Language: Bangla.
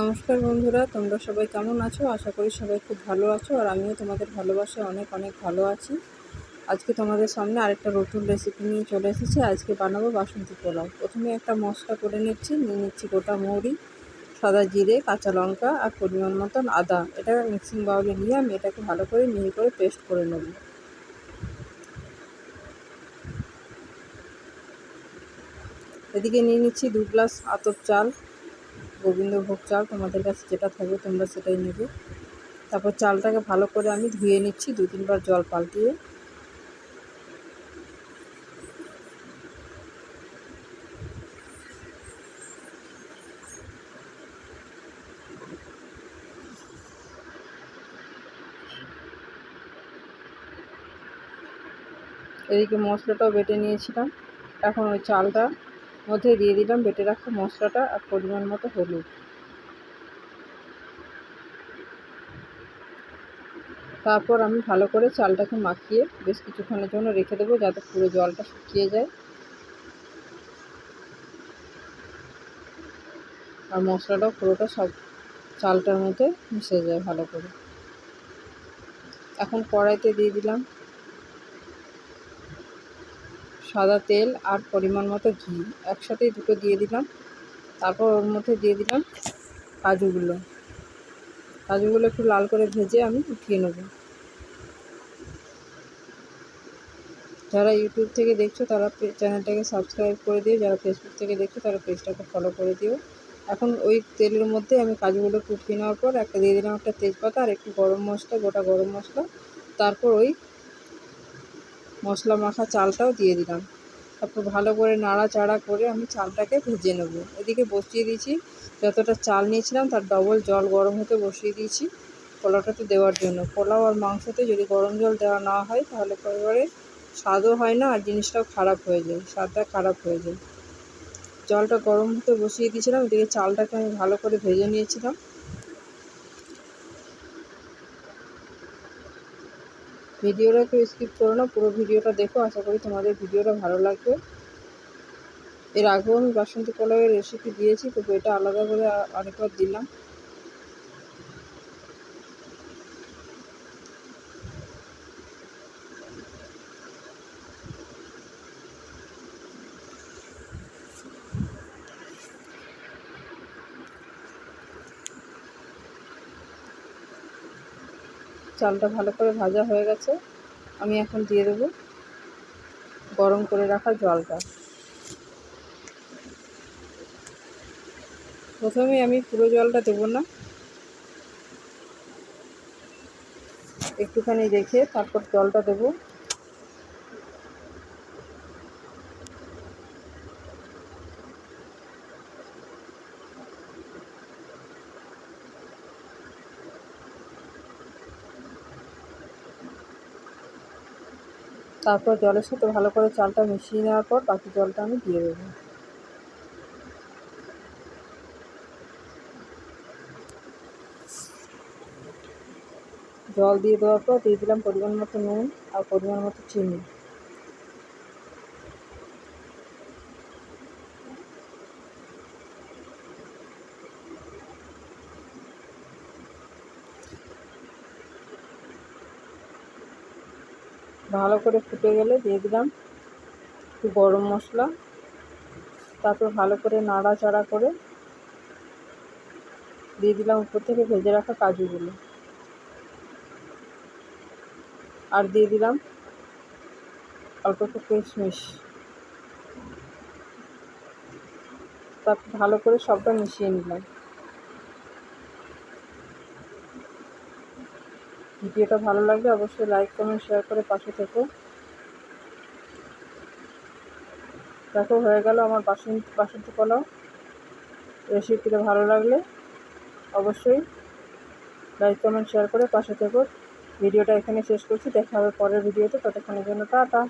নমস্কার বন্ধুরা, তোমরা সবাই কেমন আছো? আশা করি সবাই খুব ভালো আছো আর আমিও তোমাদের ভালোবাসায় অনেক অনেক ভালো আছি। আজকে তোমাদের সামনে আরেকটা নতুন রেসিপি নিয়ে চলে এসেছি। আজকে বানাবো বাসন্তী পোলাও। প্রথমে একটা মশলা করে নিচ্ছি, নিয়ে নিচ্ছি গোটা মৌরি, সাদা জিরে, কাঁচা লঙ্কা আর পরিমাণ মতন আদা। এটা মিক্সিং বাউলে নিয়ে আমি এটাকে ভালো করে মিহি করে পেস্ট করে নেব। এদিকে নিয়ে নিচ্ছি দু গ্লাস আতপ চাল। গোবিন্দভোগ চাল তোমাদের কাছে যেটা থাকবে তোমরা সেটাই নেবে। তারপর চালটাকে ভালো করে আমি ধুয়ে নিচ্ছি, দু তিনবার জল পাল্টিয়ে। এদিকে মশলাটাও বেটে নিয়েছিলাম। এখন ওই চালটা মধ্যে দিয়ে দিলাম, বেটে রাখা মশলাটা আর পরিমাণ মতো হলুদ। তারপর আমি ভালো করে চালটাকে মাখিয়ে বেশ কিছুক্ষণের জন্য রেখে দেবো যাতে পুরো জলটা শুকিয়ে যায়। আর মশলাটাও পুরোটা সব চালটার মধ্যে মিশে যায় ভালো করে। এখন কড়াইতে দিয়ে দিলাম সাদা তেল আর পরিমাণ মতো ঘি। একসাথেই দুটো দিয়ে দিলাম। তারপর ওর মধ্যে দিয়ে দিলাম কাজুগুলো। কাজুগুলো একটু লাল করে ভেজে আমি উঠিয়ে নেব। যারা ইউটিউব থেকে দেখছ, তারা চ্যানেলটাকে সাবস্ক্রাইব করে দিও। যারা ফেসবুক থেকে দেখছ, তারা পেজটাকে ফলো করে দিও। এখন ওই তেলের মধ্যে আমি কাজুগুলো উঠিয়ে নেওয়ার পর একটা দিয়ে দিলাম একটা তেজপাতা আর একটু গরম মশলা, গোটা গরম মশলা। তারপর ওই মশলা মাখা চালটাও দিয়ে দিলাম। তারপর ভালো করে নাড়াচাড়া করে আমি চালটাকে ভেজে নেব। এদিকে বসিয়ে দিয়েছি যতটা চাল নিয়েছিলাম তার ডবল জল গরম হতে বসিয়ে দিয়েছি পোলাওটাতে দেওয়ার জন্য। পোলাও আর মাংসতে যদি গরম জল দেওয়া না হয় তাহলে পরে স্বাদও হয় না আর জিনিসটাও খারাপ হয়ে যায়, স্বাদটা খারাপ হয়ে যায়। জলটা গরম হতে বসিয়ে দিয়েছিলাম, এদিকে চালটাকে আমি ভালো করে ভেজে নিয়েছিলাম। ভিডিওটা একটু স্কিপ করো না, পুরো ভিডিওটা দেখো, আশা করি তোমাদের ভিডিওটা ভালো লাগবে। এর আগেও আমি বাসন্তী পোলাওয়ের রেসিপি দিয়েছি, তবু এটা আলাদা করে আরেকবার দিলাম। চালটা ভালো করে ভাজা হয়ে গেছে। আমি এখন দিয়ে দেবো গরম করে রাখা জলটা। প্রথমে আমি পুরো জলটা দেবো না। একটুখানি রেখে তারপর জলটা দেবো। তারপর জলের সাথে ভালো করে চালটা মিশিয়ে নেওয়ার পর বাকি জলটা আমি দিয়ে দেবো। জল দিয়ে দেওয়ার পর দিয়ে দিলাম পরিমাণ মতো নুন আর পরিমাণ মতো চিনি। ভালো করে ফুটে গেলে দিয়ে দিলাম একটু গরম মশলা। তারপর ভালো করে নাড়াচাড়া করে দিয়ে দিলাম উপর থেকে ভেজে রাখা কাজুগুলো। আর দিয়ে দিলাম অল্প একটু কিশমিশ। তারপর ভালো করে সবটা মিশিয়ে নিলাম। ভিডিওটা ভালো লাগলে অবশ্যই লাইক, কমেন্ট, শেয়ার করে পাশে থেকো। দেখো, হয়ে গেল আমার বাসন বাসন্ত পোলাও। রেসিপিটা ভালো লাগলে অবশ্যই লাইক, কমেন্ট, শেয়ার করে পাশে থেকো। ভিডিওটা এখানে শেষ করছি। দেখা হবে পরের ভিডিওতে। ততক্ষণের জন্য টাটা।